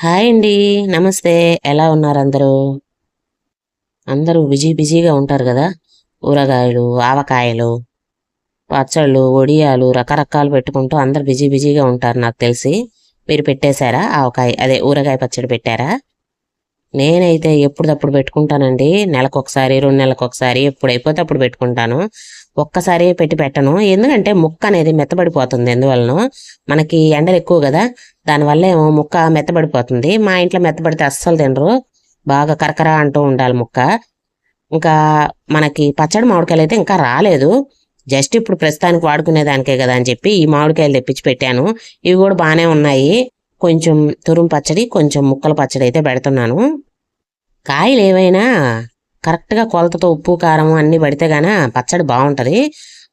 Hi అండి. నమస్తే. ఎలా ఉన్నారు అందరూ? అందరూ బిజీ బిజీగా ఉంటారు కదా? ఊరగాయలు ఆవకాయలు పచ్చళ్ళు ఒడియాలు రకరకాలు పెట్టుకుంటూ అందరు బిజీ బిజీగా ఉంటారు నాకు తెలిసి. మీరు పెట్టేశారా? ఆవకాయ అదే ఊరగాయ పచ్చడి పెట్టారా? నేనైతే ఎప్పుడప్పుడు పెట్టుకుంటానండి. నెలకొకసారి రెండు నెలలకు ఒకసారి ఎప్పుడు అయిపోతే అప్పుడు పెట్టుకుంటాను. ఒక్కసారి పెట్టి పెట్టను. ఎందుకంటే ముక్క అనేది మెత్తబడిపోతుంది ఎందువలన మనకి ఎండలు ఎక్కువ కదా. దానివల్ల ఏమో ముక్క మెత్తబడిపోతుంది. మా ఇంట్లో మెత్తబడితే అస్సలు తినరు. బాగా కరకర అంటూ ఉండాలి ముక్క. ఇంకా మనకి పచ్చడి మామిడికాయలు అయితే ఇంకా రాలేదు. జస్ట్ ఇప్పుడు ప్రస్తుతానికి వాడుకునే దానికే కదా అని చెప్పి ఈ మామిడికాయలు తెప్పించి పెట్టాను. ఇవి కూడా బాగానే ఉన్నాయి. కొంచెం తురుము పచ్చడి కొంచెం ముక్కల పచ్చడి అయితే పెడుతున్నాను. కాయలు ఏవైనా కరెక్ట్గా కొలతతో ఉప్పు కారం అన్ని పడితే గాన పచ్చడి బాగుంటుంది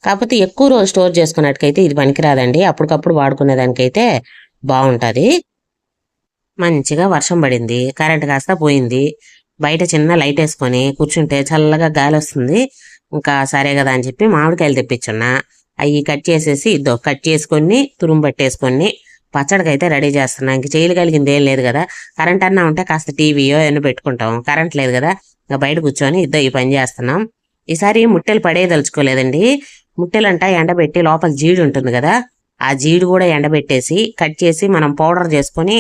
కాకపోతే ఎక్కువ రోజు స్టోర్ చేసుకున్నట్టుకైతే ఇది పనికిరాదండి. అప్పటికప్పుడు వాడుకునేదానికైతే బాగుంటుంది మంచిగా వర్షం పడింది కరెంట్ కాస్త పోయింది. బయట చిన్న లైట్ వేసుకొని కూర్చుంటే చల్లగా గాలి వస్తుంది. ఇంకా సరే కదా అని చెప్పి మామిడికాయలు తెప్పించున్నా. అవి కట్ చేసేసి ఇద్దో కట్ చేసుకొని తురుము పట్టేసుకొని పచ్చడికి అయితే రెడీ చేస్తున్నాం. ఇంక చేయగలిగింది ఏం లేదు కదా. కరెంట్ అన్నా ఉంటే కాస్త టీవీయో ఏమో పెట్టుకుంటాం కరెంట్ లేదు కదా. ఇంకా బయట కూర్చొని ఇద్దరు ఈ పని చేస్తున్నాం. ఈసారి ముట్టెలు పడేయదలుచుకోలేదండి ముట్టెలు అంట ఎండబెట్టి లోపల జీడి ఉంటుంది కదా. ఆ జీడి కూడా ఎండబెట్టేసి కట్ చేసి మనం పౌడర్ చేసుకొని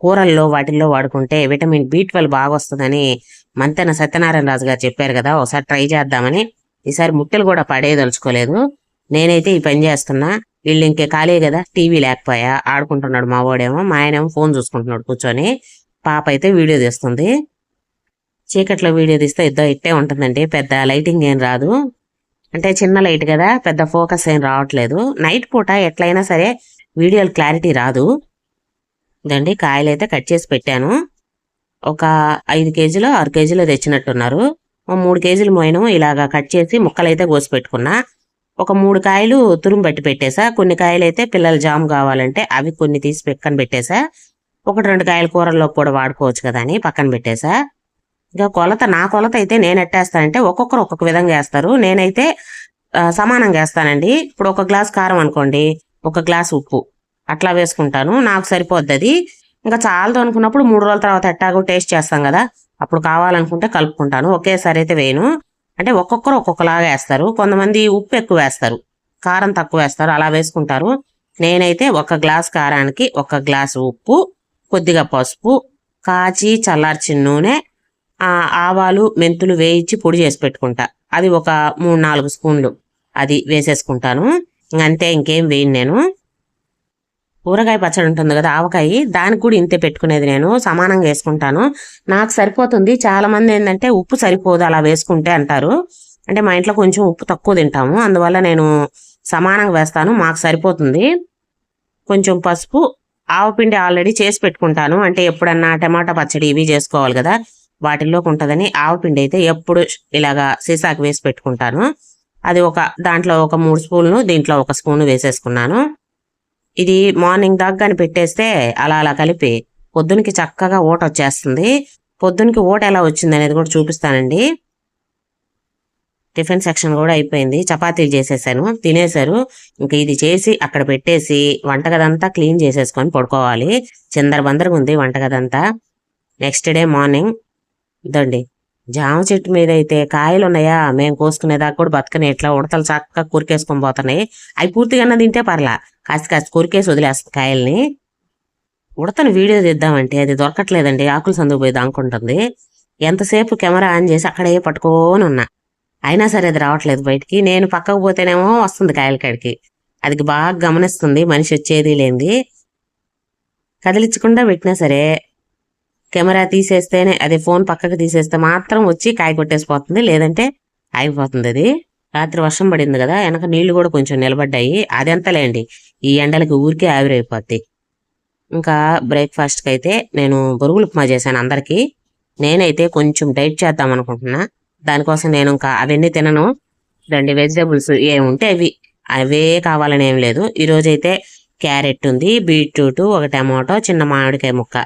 కూరల్లో వాటిల్లో వాడుకుంటే విటమిన్ బి ట్వెల్వ్ బాగా వస్తుందని మంతెన సత్యనారాయణ రాజు గారు చెప్పారు కదా. ఒకసారి ట్రై చేద్దామని. ఈసారి ముట్టెలు కూడా పడేయదలుచుకోలేదు నేనైతే ఈ పని చేస్తున్నా. వీళ్ళు ఇంకే ఖాళీ కదా టీవీ లేకపోయా ఆడుకుంటున్నాడు మా వాడేమో మా ఆయనేమో ఫోన్ చూసుకుంటున్నాడు కూర్చొని పాప అయితే వీడియో తీస్తుంది. చీకట్లో వీడియో తీస్తే ఇద్దరు ఇట్టే ఉంటుందండి పెద్ద లైటింగ్ ఏం రాదు. అంటే చిన్న లైట్ కదా పెద్ద ఫోకస్ ఏం రావట్లేదు. నైట్ పూట ఎట్లయినా సరే వీడియోలు క్లారిటీ రాదు. ఇదండి కాయలు అయితే కట్ చేసి పెట్టాను. ఒక ఐదు కేజీలు ఆరు కేజీలు తెచ్చినట్టున్నారు. మూడు కేజీలు మోయను ఇలాగా కట్ చేసి ముక్కలైతే కోసి పెట్టుకున్నా. ఒక మూడు కాయలు తురుము బట్టి పెట్టేసా. కొన్ని కాయలు అయితే పిల్లల జామ్ కావాలంటే అవి కొన్ని తీసి పక్కన పెట్టేసా. ఒకటి రెండు కాయల కూరల్లో కూడా వాడుకోవచ్చు కదా అని పక్కన పెట్టేసా. ఇంకా కొలత నా కొలత అయితే నేను ఎట్టేస్తానంటే ఒక్కొక్కరు ఒక్కొక్క విధంగా వేస్తారు. నేనైతే సమానంగా వేస్తానండి. ఇప్పుడు ఒక గ్లాస్ కారం అనుకోండి ఒక గ్లాస్ ఉప్పు అట్లా వేసుకుంటాను. నాకు సరిపోద్ది అది. ఇంకా చాలదు అనుకున్నప్పుడు మూడు రోజుల తర్వాత ఎట్టాగో టేస్ట్ చేస్తాం కదా. అప్పుడు కావాలనుకుంటే కలుపుకుంటాను. ఒకేసారి అయితే వేయను. అంటే ఒక్కొక్కరు ఒక్కొక్కలాగా వేస్తారు. కొంతమంది ఉప్పు ఎక్కువ వేస్తారు. కారం తక్కువ వేస్తారు. అలా వేసుకుంటారు. నేనైతే ఒక గ్లాస్ కారానికి ఒక గ్లాస్ ఉప్పు కొద్దిగా పసుపు కాచి చల్లార్చిన నూనె ఆవాలు మెంతులు వేయించి పొడి చేసి పెట్టుకుంటా. అది ఒక మూడు నాలుగు స్పూన్లు. అది వేసేసుకుంటాను. ఇంక అంతే ఇంకేం వేయను నేను. ఊరగాయ పచ్చడి ఉంటుంది కదా ఆవకాయ దానికి కూడా ఇంతే పెట్టుకునేది నేను సమానంగా వేసుకుంటాను. నాకు సరిపోతుంది. చాలా మంది ఏంటంటే ఉప్పు సరిపోదు అలా వేసుకుంటే అంటారు. అంటే మా ఇంట్లో కొంచెం ఉప్పు తక్కువ తింటాము. అందువల్ల నేను సమానంగా వేస్తాను. మాకు సరిపోతుంది. కొంచెం పసుపు ఆవపిండి ఆల్రెడీ చేసి పెట్టుకుంటాను. అంటే ఎప్పుడన్నా టమాటా పచ్చడి ఇవి చేసుకోవాలి కదా వాటిల్లోకి ఉంటుందని ఆవపిండి అయితే ఎప్పుడు ఇలాగా సీసాకి వేసి పెట్టుకుంటాను. అది ఒక దాంట్లో ఒక మూడు స్పూన్లు దీంట్లో ఒక స్పూన్ వేసేసుకున్నాను. ఇది మార్నింగ్ దాకా కానీ పెట్టేస్తే అలా అలా కలిపి పొద్దునకి చక్కగా ఓట వచ్చేస్తుంది. పొద్దునకి ఓట ఎలా వచ్చింది అనేది కూడా చూపిస్తానండి. టిఫిన్ సెక్షన్ కూడా అయిపోయింది. చపాతీలు చేసేసాను తినేశారు. ఇంక ఇది చేసి అక్కడ పెట్టేసి వంటగదంతా క్లీన్ చేసేసుకొని పడుకోవాలి. చిందర బందరగా ఉంది వంటగదంతా. నెక్స్ట్ డే మార్నింగ్ ఇదండి. జామ చెట్టు మీద అయితే కాయలు ఉన్నాయా మేము కోసుకునేదాకా కూడా బతకని. ఇట్లా ఉడతలు చక్కగా కూరికేసుకొని పోతున్నాయి. అవి పూర్తిగా తింటే పర్లా. కాస్త కాస్త కొరికేసి వదిలేస్తుంది కాయల్ని. ఉడతను వీడియో తీద్దామంటే అది దొరకట్లేదండి. ఆకులు సందుకు పోయి దాంకుంటుంది. ఎంతసేపు కెమెరా ఆన్ చేసి అక్కడే పట్టుకొని ఉన్నా. అయినా సరే అది రావట్లేదు బయటికి. నేను పక్కకు పోతేనేమో వస్తుంది కాయల కాడికి. అది బాగా గమనిస్తుంది. మనిషి వచ్చేది లేనిది. కదిలించకుండా పెట్టినా సరే కెమెరా తీసేస్తేనే అదే ఫోన్ పక్కకు తీసేస్తే మాత్రం వచ్చి కాయ కొట్టేసిపోతుంది. లేదంటే ఆగిపోతుంది అది. రాత్రి వర్షం పడింది కదా వెనక నీళ్ళు కూడా కొంచెం నిలబడ్డాయి. అదెంతలేండి ఈ ఎండలకి ఊరికే ఆవిరైపోద్ది. ఇంకా బ్రేక్ఫాస్ట్కి అయితే నేను బొరుగులు ఉప్మా చేశాను అందరికీ. నేనైతే కొంచెం డైట్ చేద్దాం అనుకుంటున్నా. దానికోసం నేను ఇంకా అవన్నీ తినను. రెండు వెజిటేబుల్స్ ఏముంటే అవి. అవే కావాలని ఏం లేదు. ఈరోజైతే క్యారెట్ ఉంది బీట్రూట్ ఒక టమాటో చిన్న మామిడికాయ ముక్క.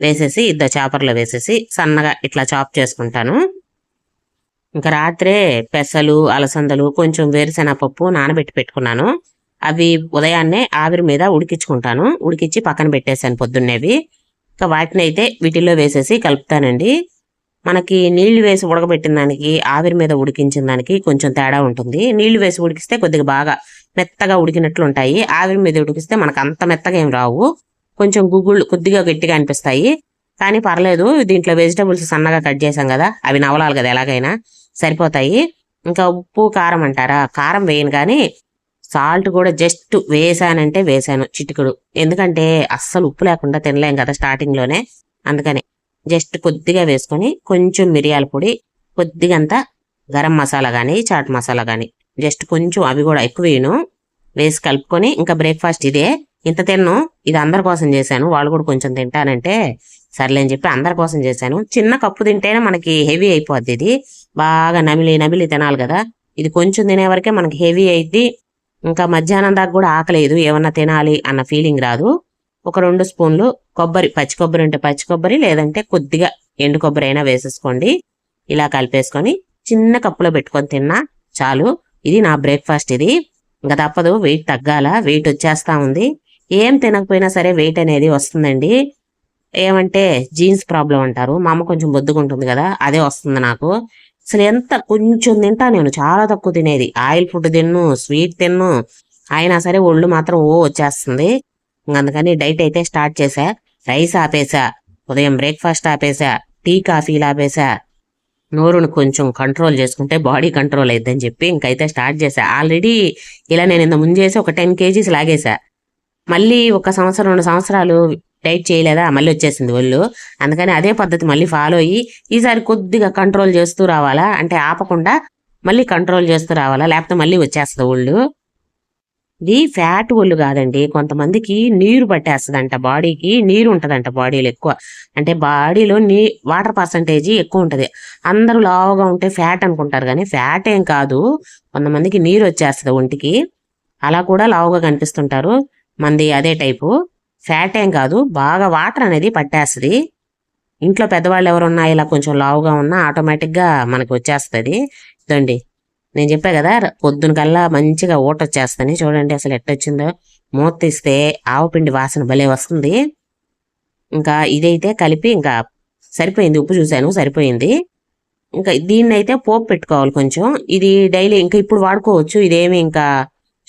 వేసేసి ఇద్దరు చేపర్లో వేసేసి సన్నగా ఇట్లా చాప్ చేసుకుంటాను. ఇంకా రాత్రే పెసలు అలసందలు కొంచెం వేరుశెనగపప్పు నానబెట్టి పెట్టుకున్నాను. అవి ఉదయాన్నే ఆవిరి మీద ఉడికించుకుంటాను. ఉడికించి పక్కన పెట్టేశాను పొద్దున్నేవి. ఇంకా వాటిని అయితే వీటిల్లో వేసేసి కలుపుతానండి. మనకి నీళ్ళు వేసి ఉడకబెట్టిన దానికి ఆవిరి మీద ఉడికించిన దానికి కొంచెం తేడా ఉంటుంది. నీళ్ళు వేసి ఉడికిస్తే కొద్దిగా బాగా మెత్తగా ఉడికినట్లు ఉంటాయి. ఆవిరి మీద ఉడికిస్తే మనకు అంత మెత్తగా ఏం రావు. కొంచెం గుగ్గుళ్ళు కొద్దిగా గట్టిగా అనిపిస్తాయి. కానీ పర్లేదు దీంట్లో వెజిటబుల్స్ సన్నగా కట్ చేసాం కదా అవి నవలాలి కదా ఎలాగైనా సరిపోతాయి. ఇంకా ఉప్పు కారం అంటారా? కారం వేయను కానీ సాల్ట్ కూడా జస్ట్ వేసానంటే వేసాను చిటికుడు. ఎందుకంటే అస్సలు ఉప్పు లేకుండా తినలేం కదా స్టార్టింగ్లోనే అందుకని జస్ట్ కొద్దిగా వేసుకొని కొంచెం మిరియాల పొడి కొద్దిగంత గరం మసాలా కానీ చాట్ మసాలా కానీ జస్ట్ కొంచెం అవి కూడా ఎక్కువ వేయను. వేసి కలుపుకొని ఇంకా బ్రేక్ఫాస్ట్ ఇదే. ఇంత తిన్ను ఇది అందరి కోసం చేశాను వాళ్ళు కూడా కొంచెం తింటానంటే సర్లే అని చెప్పి అందరి కోసం చేశాను. చిన్న కప్పు తింటేనే మనకి హెవీ అయిపోద్ది ఇది. బాగా నమిలి నమిలి తినాలి కదా. ఇది కొంచెం తినే వరకే మనకి హెవీ అయిద్ది. ఇంకా మధ్యాహ్నం దాకా కూడా ఆకలేదు ఏమన్నా తినాలి అన్న ఫీలింగ్ రాదు. ఒక రెండు స్పూన్లు కొబ్బరి పచ్చి కొబ్బరి ఉంటే పచ్చి కొబ్బరి లేదంటే కొద్దిగా ఎండు కొబ్బరి అయినా వేసేసుకోండి. ఇలా కలిపేసుకొని చిన్న కప్పులో పెట్టుకొని తిన్నా చాలు. ఇది నా బ్రేక్ఫాస్ట్ ఇది. ఇంకా తప్పదు వెయిట్ తగ్గాల వెయిట్ వచ్చేస్తా ఉంది. ఏం తినకపోయినా సరే వెయిట్ అనేది వస్తుందండి. ఏమంటే జీన్స్ ప్రాబ్లం అంటారు. మా అమ్మ కొంచెం బొద్దుకుంటుంది కదా అదే వస్తుంది నాకు. అసలు ఎంత కొంచెం తింటా నేను చాలా తక్కువ తినేది. ఆయిల్ ఫుడ్ తిన్ను స్వీట్ తిన్ను అయినా సరే ఒళ్ళు మాత్రం ఓ వచ్చేస్తుంది. అందుకని డైట్ అయితే స్టార్ట్ చేశా. రైస్ ఆపేసా ఉదయం బ్రేక్ఫాస్ట్ ఆపేసా టీ కాఫీలు ఆపేసా నోరును కొంచెం కంట్రోల్ చేసుకుంటే బాడీ కంట్రోల్ అయిద్దని చెప్పి ఇంకైతే స్టార్ట్ చేశా. ఆల్రెడీ ఇలా నేను ఇంత ముందు చేసి ఒక టెన్ కేజీస్ లాగేశా. మళ్ళీ ఒక సంవత్సరం రెండు సంవత్సరాలు డైట్ చేయలేదా? మళ్ళీ వచ్చేసింది ఒళ్ళు. అందుకని అదే పద్ధతి మళ్ళీ ఫాలో అయ్యి ఈసారి కొద్దిగా కంట్రోల్ చేస్తూ రావాలా? అంటే ఆపకుండా మళ్ళీ కంట్రోల్ చేస్తూ రావాలా? లేకపోతే మళ్ళీ వచ్చేస్తుంది ఒళ్ళు? ఇది ఫ్యాట్ ఒళ్ళు కాదండి. కొంతమందికి నీరు పట్టేస్తుందంట బాడీకి. నీరు ఉంటుందంట బాడీలో ఎక్కువ. అంటే బాడీలో నీ వాటర్ పర్సంటేజ్ ఎక్కువ ఉంటుంది. అందరూ లావుగా ఉంటే ఫ్యాట్ అనుకుంటారు కానీ ఫ్యాట్ ఏం కాదు. కొంతమందికి నీరు వచ్చేస్తుంది ఒంటికి. అలా కూడా లావుగా కనిపిస్తుంటారు. మంది అదే టైపు. ఫ్యాట్ ఏం కాదు. బాగా వాటర్ అనేది పట్టేస్తుంది. ఇంట్లో పెద్దవాళ్ళు ఎవరున్నా ఇలా కొంచెం లావుగా ఉన్నా ఆటోమేటిక్గా మనకి వచ్చేస్తుంది. ఇదండి. నేను చెప్పా కదా పొద్దున కల్లా మంచిగా ఊట వచ్చేస్తుంది. చూడండి అసలు ఎట్టొచ్చిందో. మూత తీస్తే ఆవపిండి వాసన భలే వస్తుంది. ఇంకా ఇదైతే కలిపి ఇంకా సరిపోయింది. ఉప్పు చూశాను సరిపోయింది. ఇంకా దీన్ని అయితే పోపు పెట్టుకోవాలి కొంచెం. ఇది డైలీ ఇంకా ఇప్పుడు వాడుకోవచ్చు. ఇదేమి ఇంకా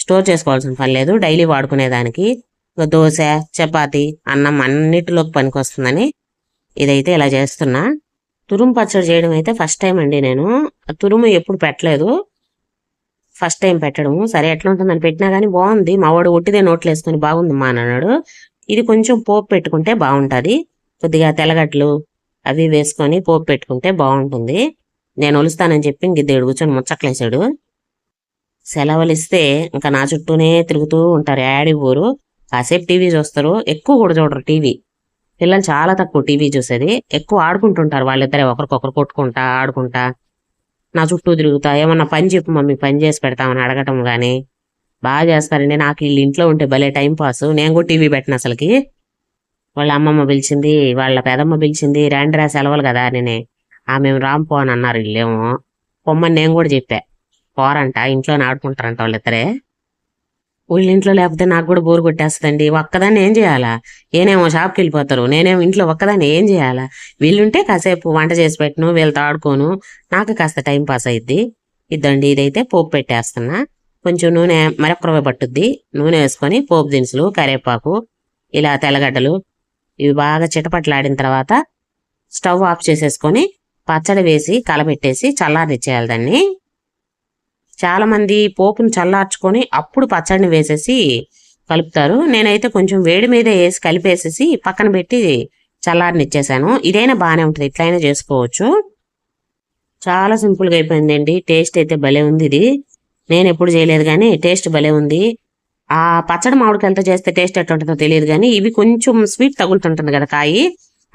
స్టోర్ చేసుకోవాల్సిన పని లేదు. డైలీ వాడుకునేదానికి దోశ చపాతి అన్నం అన్నిటిలోకి పనికొస్తుందని ఇదైతే ఇలా చేస్తున్నా. తురుము పచ్చడి చేయడం అయితే ఫస్ట్ టైం అండి నేను. తురుము ఎప్పుడు పెట్టలేదు. ఫస్ట్ టైం పెట్టడము. సరే ఎట్లా ఉంటుందని పెట్టినా కానీ బాగుంది. మా వాడు ఒట్టిదే నోట్లు వేసుకొని బాగుంది మా అని అన్నాడు ఇది కొంచెం పోపు పెట్టుకుంటే బాగుంటుంది. కొద్దిగా తెల్లగడ్డలు అవి వేసుకొని పోపు పెట్టుకుంటే బాగుంటుంది. నేను ఒలుస్తానని చెప్పి ఇంక ఇద్దరు కూర్చొని ముచ్చట్లేసాడు సెలవులు ఇస్తే ఇంకా నా చుట్టూనే తిరుగుతూ ఉంటారు. యాడి ఊరు కాసేపు టీవీ చూస్తారు. ఎక్కువ కూడా చూడరు టీవీ. పిల్లలు చాలా తక్కువ టీవీ చూసేది. ఎక్కువ ఆడుకుంటుంటారు వాళ్ళిద్దరే. ఒకరికొకరు కొట్టుకుంటా ఆడుకుంటా. నా చుట్టూ తిరుగుతా. ఏమన్నా పని చెప్పు మమ్మీ పని చేసి పెడతామని అడగటం కానీ బాగా చేస్తారండి. నాకు వీళ్ళు ఇంట్లో ఉంటే భలే టైం పాస్. నేను కూడా టీవీ పెట్టిన అసలుకి. వాళ్ళ అమ్మమ్మ పిలిచింది వాళ్ళ పెదమ్మ పిలిచింది రండిరా సెలవులు కదా నేనే ఆ మేము రాంపో అని అన్నారు వీళ్ళేమో. పొమ్మని నేను కూడా చెప్పా. పోరంట ఇంట్లోనే ఆడుకుంటారంట వాళ్ళిద్దరే. వీళ్ళ ఇంట్లో లేకపోతే నాకు కూడా బోరు కొట్టేస్తుందండి. ఒక్కదాన్ని ఏం చేయాలా? నేనేమో షాప్కి వెళ్ళిపోతారు. నేనేమో ఇంట్లో ఒక్కదాన్ని ఏం చేయాలా? వీళ్ళుంటే కాసేపు వంట చేసి పెట్టను వీళ్ళతో ఆడుకోను. నాకు కాస్త టైం పాస్ అయ్యిద్ది ఇద్దండి ఇదైతే పోపు పెట్టేస్తున్నా. కొంచెం నూనె మరొక పట్టుద్ది. నూనె వేసుకొని పోపు దినుసులు కరివేపాకు ఇలా తెల్లగడ్డలు ఇవి బాగా చిటపట్లాడిన తర్వాత స్టవ్ ఆఫ్ చేసేసుకొని పచ్చడి వేసి కలబెట్టేసి చల్లారిచ్చేయాలి దాన్ని. చాలామంది పోపును పోపుని చల్లార్చుకొని అప్పుడు పచ్చడిని వేసేసి కలుపుతారు. నేనైతే కొంచెం వేడి మీద వేసి కలిపేసేసి పక్కన పెట్టి చల్లారనిచ్చేసాను ఇదైనా బాగానే ఉంటుంది. ఇట్లయినా చేసుకోవచ్చు. చాలా సింపుల్గా అయిపోయిందండి. టేస్ట్ అయితే భలే ఉంది ఇది. నేను ఎప్పుడు చేయలేదు కానీ టేస్ట్ భలే ఉంది. ఆ పచ్చడి మామిడికాయలతో చేస్తే టేస్ట్ ఎట్టుంటుందో తెలియదు కానీ ఇవి కొంచెం స్వీట్ తగులుతుంటుంది కదా కాయి.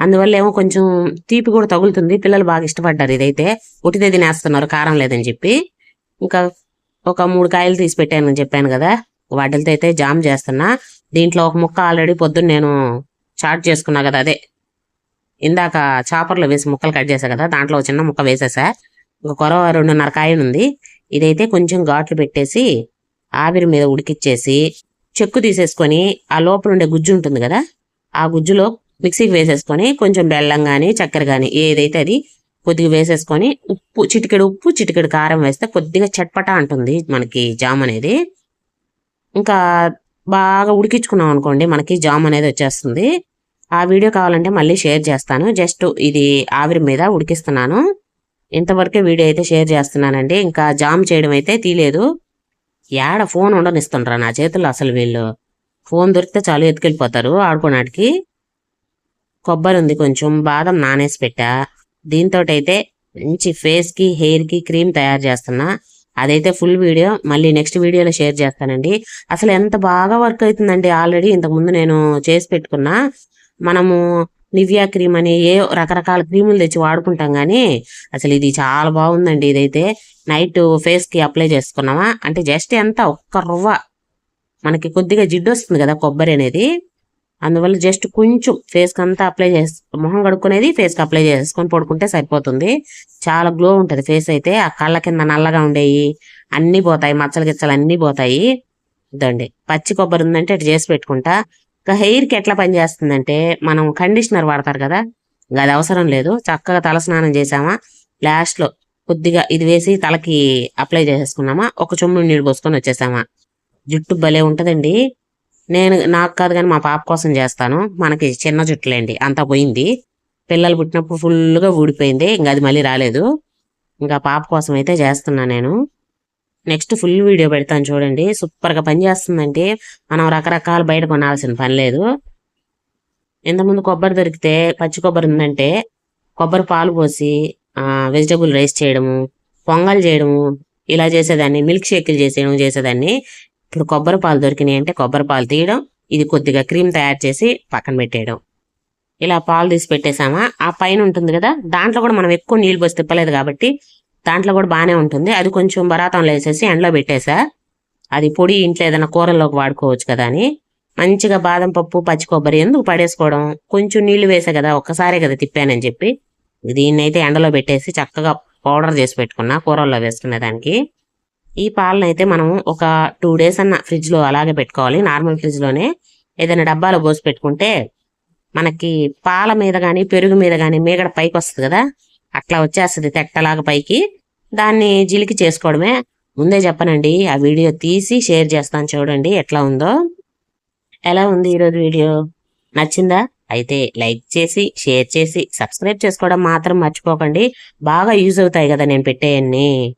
అందువల్ల ఏమో కొంచెం తీపి కూడా తగులుతుంది. పిల్లలు బాగా ఇష్టపడ్డారు ఇదైతే. ఉటిదే తినేస్తున్నారు కారం లేదని చెప్పి. ఇంకా ఒక మూడు కాయలు తీసి పెట్టాను చెప్పాను కదా. వాటితో అయితే జామ్ చేస్తున్నా. దీంట్లో ఒక ముక్క ఆల్రెడీ పొద్దున్న నేను చాట్ చేసుకున్నా కదా అదే. ఇందాక చాపర్లో వేసి ముక్కలు కట్ చేసా కదా దాంట్లో ఒక చిన్న ముక్క వేసేసా ఇంకా కొరవ రెండున్నర కాయ ఉంది ఇదైతే కొంచెం ఘాట్లు పెట్టేసి ఆవిరి మీద ఉడికిచ్చేసి చెక్కు తీసేసుకొని ఆ లోపల ఉండే గుజ్జు ఉంటుంది కదా ఆ గుజ్జులో మిక్సీకి వేసేసుకొని కొంచెం బెల్లం కానీ చక్కెర కానీ ఏదైతే అది కొద్దిగా వేసేసుకొని ఉప్పు చిటికెడు ఉప్పు చిటికెడు కారం వేస్తే కొద్దిగా చట్పటా అంటుంది మనకి జామ్ అనేది. ఇంకా బాగా ఉడికించుకున్నాం అనుకోండి మనకి జామ్ అనేది వచ్చేస్తుంది. ఆ వీడియో కావాలంటే మళ్ళీ షేర్ చేస్తాను. జస్ట్ ఇది ఆవిరి మీద ఉడికిస్తున్నాను. ఇంతవరకే వీడియో అయితే షేర్ చేస్తున్నానండి. ఇంకా జామ్ చేయడం అయితే తీలేదు యాడ ఫోన్ ఉండనిస్తుండ్రా నా చేతుల్లో అసలు వీళ్ళు. ఫోన్ దొరికితే చాలు ఎత్తుకెళ్ళిపోతారు ఆడుకోనాటికి కొబ్బరి ఉంది కొంచెం బాదం నానేసి పెట్టా. దీంతో అయితే మంచి ఫేస్కి హెయిర్కి క్రీమ్ తయారు చేస్తున్నా. అదైతే ఫుల్ వీడియో మళ్ళీ నెక్స్ట్ వీడియోలో షేర్ చేస్తానండి. అసలు ఎంత బాగా వర్క్ అవుతుందండి ఆల్రెడీ ఇంతకు ముందు నేను చేసి పెట్టుకున్నా. మనము నివియా క్రీమ్ అని ఏ రకరకాల క్రీములు తెచ్చి వాడుకుంటాం కానీ అసలు ఇది చాలా బాగుందండి ఇదైతే. నైట్ ఫేస్కి అప్లై చేసుకున్నామా. అంటే జస్ట్ ఎంత ఒక్క రువ్వ మనకి కొద్దిగా జిడ్డు వస్తుంది కదా కొబ్బరి అనేది. అందువల్ల జస్ట్ కొంచెం ఫేస్కి అంతా అప్లై చేసి మొహం కడుక్కునేది ఫేస్కి అప్లై చేసుకొని పడుకుంటే సరిపోతుంది. చాలా గ్లో ఉంటుంది ఫేస్ అయితే. ఆ కళ్ళ కింద నల్లగా ఉండేవి అన్నీ పోతాయి. మచ్చలు గిచ్చలు అన్నీ పోతాయి. ఇదండి. పచ్చి కొబ్బరి ఉందంటే అటు చేసి పెట్టుకుంటా. ఇంకా హెయిర్కి ఎట్లా పని చేస్తుందంటే మనం కండిషనర్ వాడతారు కదా అది అవసరం లేదు. చక్కగా తల స్నానం చేసామా లాస్ట్లో కొద్దిగా ఇది వేసి తలకి అప్లై చేసేసుకున్నామా ఒక చెమ్ము నీళ్ళు పోసుకొని వచ్చేసామా. జుట్టు భలే ఉంటుందండి. నేను నాకు కాదు కానీ మా పాప కోసం చేస్తాను. మనకి చిన్న జుట్టులేండి. అంతా పోయింది. పిల్లలు పుట్టినప్పుడు ఫుల్గా ఊడిపోయింది. ఇంకా అది మళ్ళీ రాలేదు. ఇంకా పాప కోసం అయితే చేస్తున్నా నేను. నెక్స్ట్ ఫుల్ వీడియో పెడతాను చూడండి. సూపర్గా పని చేస్తుందంటే మనం రకరకాల బయట కొనాల్సిన పని లేదు. ఇంతకుముందు కొబ్బరి దొరికితే పచ్చి కొబ్బరి ఉందంటే కొబ్బరి పాలు పోసి వెజిటబుల్ రైస్ చేయడము పొంగల్ చేయడము ఇలా చేసేదాన్ని మిల్క్ షేక్లు చేసేయడం చేసేదాన్ని. ఇప్పుడు కొబ్బరి పాలు దొరికినాయి అంటే కొబ్బరి పాలు తీయడం ఇది కొద్దిగా క్రీమ్ తయారు చేసి పక్కన పెట్టేయడం. ఇలా పాలు తీసి పెట్టేసామా ఆ పైన ఉంటుంది కదా దాంట్లో కూడా మనం ఎక్కువ నీళ్ళు పోసి తిప్పలేదు కాబట్టి దాంట్లో కూడా బాగానే ఉంటుంది. అది కొంచెం బరాతంలో వేసేసి ఎండలో పెట్టేసా. అది పొడి ఇంట్లో ఏదైనా కూరల్లోకి వాడుకోవచ్చు కదా అని. మంచిగా బాదం పప్పు పచ్చి కొబ్బరి ఎందుకు పడేసుకోవడం? కొంచెం నీళ్ళు వేసా కదా ఒక్కసారే కదా తిప్పానని చెప్పి. దీన్ని అయితే ఎండలో పెట్టేసి చక్కగా పౌడర్ చేసి పెట్టుకున్నా కూరల్లో వేసుకునే దానికి ఈ పాలను అయితే మనం ఒక టూ డేస్ అన్న ఫ్రిడ్జ్లో అలాగే పెట్టుకోవాలి. నార్మల్ ఫ్రిడ్జ్లోనే ఏదైనా డబ్బాలో పోసి పెట్టుకుంటే మనకి పాల మీద కానీ పెరుగు మీద కానీ మీగడ పైకి వస్తుంది కదా? అట్లా వచ్చేస్తుంది తెట్టలాగా పైకి. దాన్ని జిలికి చేసుకోవడమే. ముందే చెప్పనండి ఆ వీడియో తీసి షేర్ చేస్తాను చూడండి ఎట్లా ఉందో. ఎలా ఉంది ఈరోజు వీడియో? నచ్చిందా? అయితే లైక్ చేసి షేర్ చేసి సబ్స్క్రైబ్ చేసుకోవడం మాత్రం మర్చిపోకండి. బాగా యూజ్ అవుతాయి కదా నేను పెట్టేయన్ని.